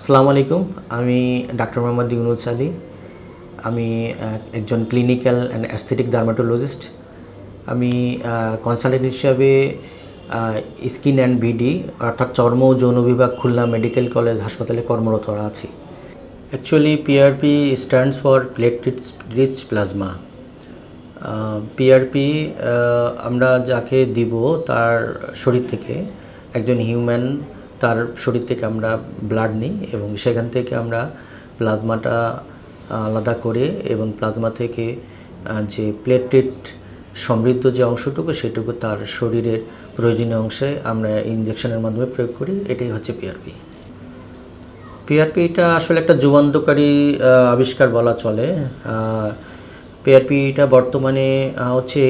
আসসালামু আলাইকুম। আমি ডাক্তার মোহাম্মদ ইউনুস আলী। আমি একজন ক্লিনিক্যাল অ্যান্ড অ্যাস্থেটিক ডার্মাটোলজিস্ট আমি কনসালটেন্ট হিসাবে স্কিন অ্যান্ড বিডি অর্থাৎ চর্ম যৌন বিভাগ খুলনা মেডিকেল কলেজ হাসপাতালে কর্মরত আছি। Actually PRP stands for platelet rich plasma PRP আমরা যাকে দিব তার শরীর থেকে একজন হিউম্যান তার শরীর থেকে আমরা ব্লাড নিই এবং সেখান থেকে আমরা প্লাজমাটা আলাদা করে এবং প্লাজমা থেকে যে প্লেটলেট সমৃদ্ধ যে অংশটুকু সেটুকু তার শরীরের প্রয়োজনীয় অংশে আমরা ইনজেকশনের মাধ্যমে প্রয়োগ করি। এটাই হচ্ছে পিআরপি পিআরপিটা আসলে একটা যুগান্তকারী আবিষ্কার বলা চলে। পিআরপিটা বর্তমানে হচ্ছে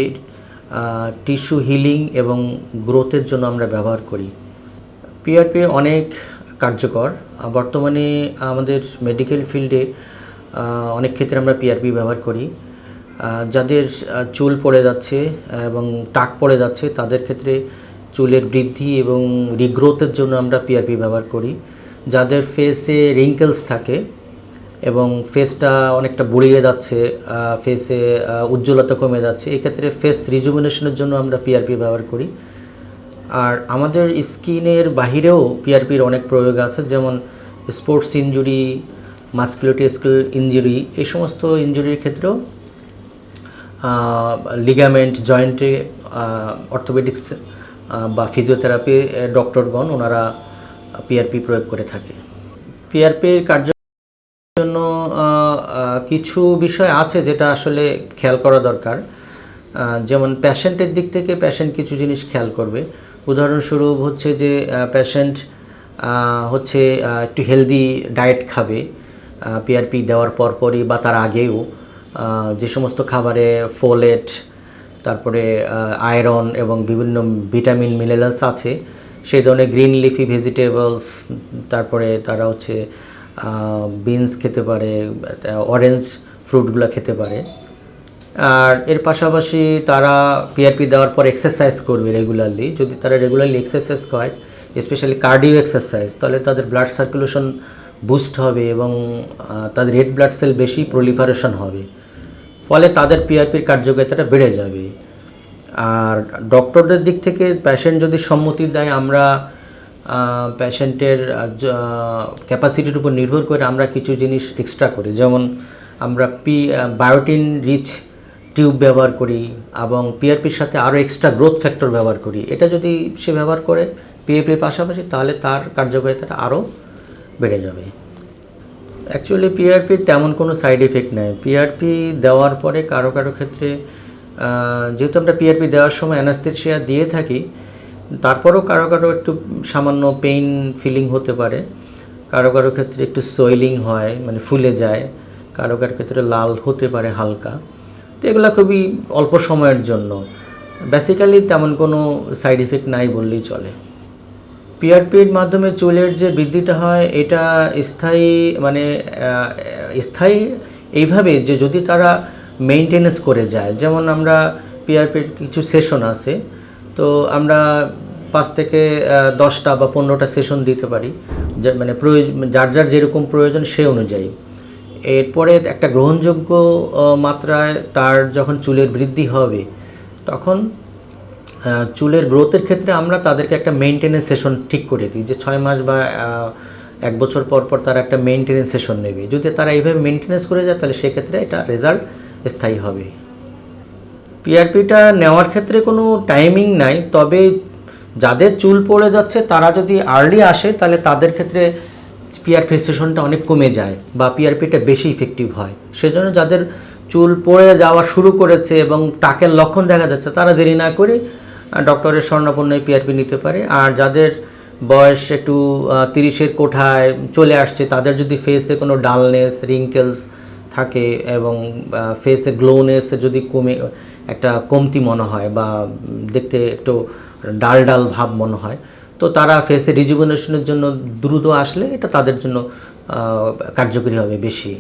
টিস্যু হিলিং এবং গ্রোথের জন্য আমরা ব্যবহার করি। পিআরপি অনেক কার্যকর। বর্তমানে আমাদের মেডিকেল ফিল্ডে অনেক ক্ষেত্রে আমরা পিআরপি ব্যবহার করি। যাদের চুল পড়ে যাচ্ছে এবং টাক পড়ে যাচ্ছে, তাদের ক্ষেত্রে চুলের বৃদ্ধি এবং রিগ্রোথের জন্য আমরা পিআরপি ব্যবহার করি। যাদের ফেসে রিঙ্কেলস থাকে এবং ফেসটা অনেকটা বুড়িয়ে যাচ্ছে ফেসে উজ্জ্বলতা কমে যাচ্ছে, এক্ষেত্রে ফেস রিজুমিনেশনের জন্য আমরা পিআরপি ব্যবহার করি। আর আমাদের স্কিনের বাহিরেও পিআরপির অনেক প্রয়োগ আছে, যেমন স্পোর্টস ইনজুরি, মাস্কুলোটিস্কেল ইনজুরি, এই সমস্ত ইনজুরির ক্ষেত্রেও লিগামেন্ট জয়েন্টে অর্থোপেডিক্স বা ফিজিওথেরাপি ডক্টরগণ ওনারা পিআরপি প্রয়োগ করে থাকে। পিআরপির কার্য জন্য কিছু বিষয় আছে যেটা আসলে খেয়াল করা দরকার। যেমন প্যাশেন্টের দিক থেকে প্যাশেন্ট কিছু জিনিস খেয়াল করবে। উদাহরণস্বরূপ হচ্ছে যে প্যাশেন্ট হচ্ছে একটু হেলদি ডায়েট খাবে পিআরপি দেওয়ার পরপরই বা তার আগেও যে সমস্ত খাবারে ফোলেট তারপরে আয়রন এবং বিভিন্ন ভিটামিন মিনারেলস আছে, সেই ধরনের গ্রিন লিফি ভেজিটেবলস তারপরে তারা হচ্ছে বিনস খেতে পারে অরেঞ্জ ফ্রুটগুলো খেতে পারে। আর এর পাশাপাশি তারা পিআরপি দেওয়ার পর এক্সারসাইজ করবে রেগুলারলি যদি তারা রেগুলারলি এক্সারসাইজ করে স্পেশালি কার্ডিও এক্সারসাইজ তাহলে তাদের ব্লাড সার্কুলেশন বুস্ট হবে এবং তাদের রেড ব্লাড সেল বেশি প্রলিফারেশন হবে। ফলে তাদের পিআরপির কার্যকারিতাটা বেড়ে যাবে। আর ডক্টরদের দিক থেকে পেশেন্ট যদি সম্মতি দেয়, আমরা পেশেন্টের ক্যাপাসিটির উপর নির্ভর করে আমরা কিছু জিনিস এক্সট্রা করি। যেমন আমরা পি বায়োটিন রিচ টিউব ব্যবহার করি এবং পিআরপির সাথে আরও এক্সট্রা গ্রোথ ফ্যাক্টর ব্যবহার করি। এটা যদি সে ব্যবহার করে পিএপির পাশাপাশি, তাহলে তার কার্যকারিতাটা আরও বেড়ে যাবে। অ্যাকচুয়ালি পিআরপির তেমন কোনো সাইড এফেক্ট নেই। পিআরপি দেওয়ার পরে কারও কারও ক্ষেত্রে যেহেতু আমরা পিআরপি দেওয়ার সময় অ্যানাস্থেশিয়া দিয়ে থাকি, তারপরেও কারও কারও একটু সামান্য পেইন ফিলিং হতে পারে। কারও কারও ক্ষেত্রে একটু সোয়েলিং হয় মানে ফুলে যায়। কারও কারও ক্ষেত্রে লাল হতে পারে হালকা। তো এগুলো খুবই অল্প সময়ের জন্য। বেসিক্যালি তেমন কোনো সাইড এফেক্ট নাই বললেই চলে। পিআরপির মাধ্যমে চুলের যে বৃদ্ধিটা হয়, এটা স্থায়ী মানে স্থায়ী এইভাবে যে যদি তারা মেনটেনেন্স করে যায়, যেমন আমরা পিআরপির কিছু সেশন আছে, তো আমরা পাঁচ থেকে দশটা বা পনেরোটা সেশন দিতে পারি। মানে প্রয়োজন যার যার যেরকম প্রয়োজন সে অনুযায়ী। এরপরে একটা গ্রহণযোগ্য মাত্রায় তার যখন চুলের বৃদ্ধি হবে, তখন চুলের গ্রোথের ক্ষেত্রে আমরা তাদেরকে একটা মেনটেনেন্স সেশন ঠিক করে দিই, যে ছয় মাস বা এক বছর পর পর তারা একটা মেনটেনেন্স সেশন নেবে। যদি তারা এইভাবে মেনটেনেন্স করে যায়, তাহলে সেক্ষেত্রে এটা রেজাল্ট স্থায়ী হবে। পিআরপিটা নেওয়ার ক্ষেত্রে কোনো টাইমিং নাই, তবে যাদের চুল পড়ে যাচ্ছে, তারা যদি আর্লি আসে, তাহলে তাদের ক্ষেত্রে পিআরপি সেশনটা অনেক কমে যায় বা পিআরপিটা বেশি ইফেক্টিভ হয়। সেজন্য যাদের চুল পড়ে যাওয়া শুরু করেছে এবং টাকের লক্ষণ দেখা যাচ্ছে, তারা দেরি না করে ডক্টরের স্বর্ণপূর্ণায় পিআরপি নিতে পারে। আর যাদের বয়স একটু তিরিশের কোঠায় চলে আসছে, তাদের যদি ফেসে কোনো ডালনেস রিঙ্কেলস থাকে এবং ফেসে গ্লোনেস যদি কমে, একটা কমতি মনে হয় বা দেখতে একটু ডাল ডাল ভাব মনে হয় তো তারা ফেসে রিজুভিনেশনের জন্য দ্রুত আসলে এটা তাদের জন্য কার্যকরী হবে বেশি।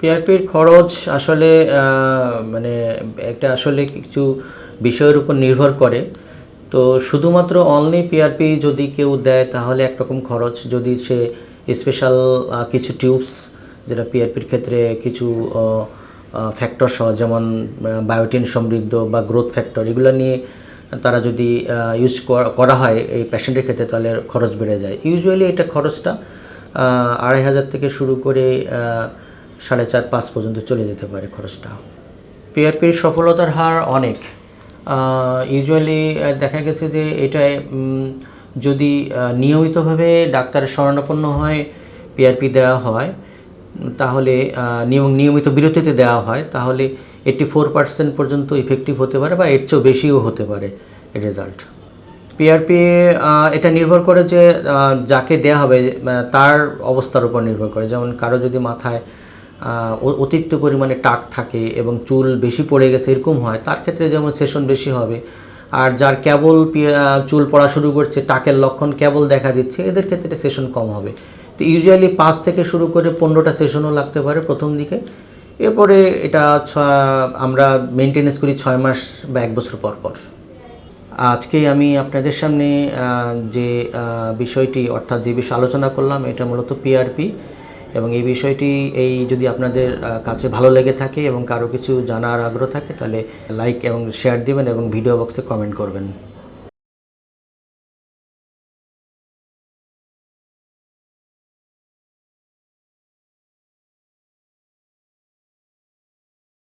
পিআরপির খরচ আসলে মানে একটা আসলে কিছু বিষয়ের উপর নির্ভর করে। তো শুধুমাত্র অনলি পিআরপি যদি কেউ দেয় তাহলে একরকম খরচ। যদি সে স্পেশাল কিছু টিউবস যেটা পিআরপির ক্ষেত্রে কিছু ফ্যাক্টর সহ যেমন বায়োটিন সমৃদ্ধ বা গ্রোথ ফ্যাক্টর এগুলো নিয়ে তারা যদি ইউজ করা হয় এই পেশেন্টের ক্ষেত্রে তাহলে খরচ বেড়ে যায়। ইউজুয়ালি এটা খরচটা আড়াই হাজার থেকে শুরু করে সাড়ে চার, পাঁচ পর্যন্ত চলে যেতে পারে খরচটা। পিআরপির সফলতার হার অনেক। ইউজুয়ালি দেখা গেছে যে এটা যদি নিয়মিতভাবে ডাক্তারের শরণাপন্ন হয় পিআরপি দেওয়া হয়, তাহলে নিয়ম- নিয়মিত বিরতিতে দেওয়া হয়, তাহলে এইট্টি ফোর পার্সেন্ট পর্যন্ত ইফেক্টিভ হতে পারে বা এর চেয়েও বেশিও হতে পারে রেজাল্ট পিআরপি এটা নির্ভর করে যে যাকে দেয়া হবে তার অবস্থার উপর নির্ভর করে। যেমন কারও যদি মাথায় অতিরিক্ত পরিমাণে টাক থাকে এবং চুল বেশি পড়ে গেছে, এরকম হয়, তার ক্ষেত্রে যেমন সেশন বেশি হবে। আর যার কেবল চুল পড়া শুরু করছে, টাকের লক্ষণ কেবল দেখা দিচ্ছে, এদের ক্ষেত্রে সেশন কম হবে। তো ইউজুয়ালি পাঁচ থেকে শুরু করে পনেরোটা সেশনও লাগতে পারে প্রথম দিকে। এরপরে এটা আমরা মেনটেনেন্স করি ছয় মাস বা এক বছর পর পর। আজকে আমি আপনাদের সামনে যে বিষয়টি, অর্থাৎ যে বিষয়ে আলোচনা করলাম, এটা মূলত পিআরপি এবং এই বিষয়টি, এই যদি আপনাদের কাছে ভালো লেগে থাকে এবং কারও কিছু জানার আগ্রহ থাকে, তাহলে লাইক এবং শেয়ার দিবেন এবং ভিডিও বক্সে কমেন্ট করবেন।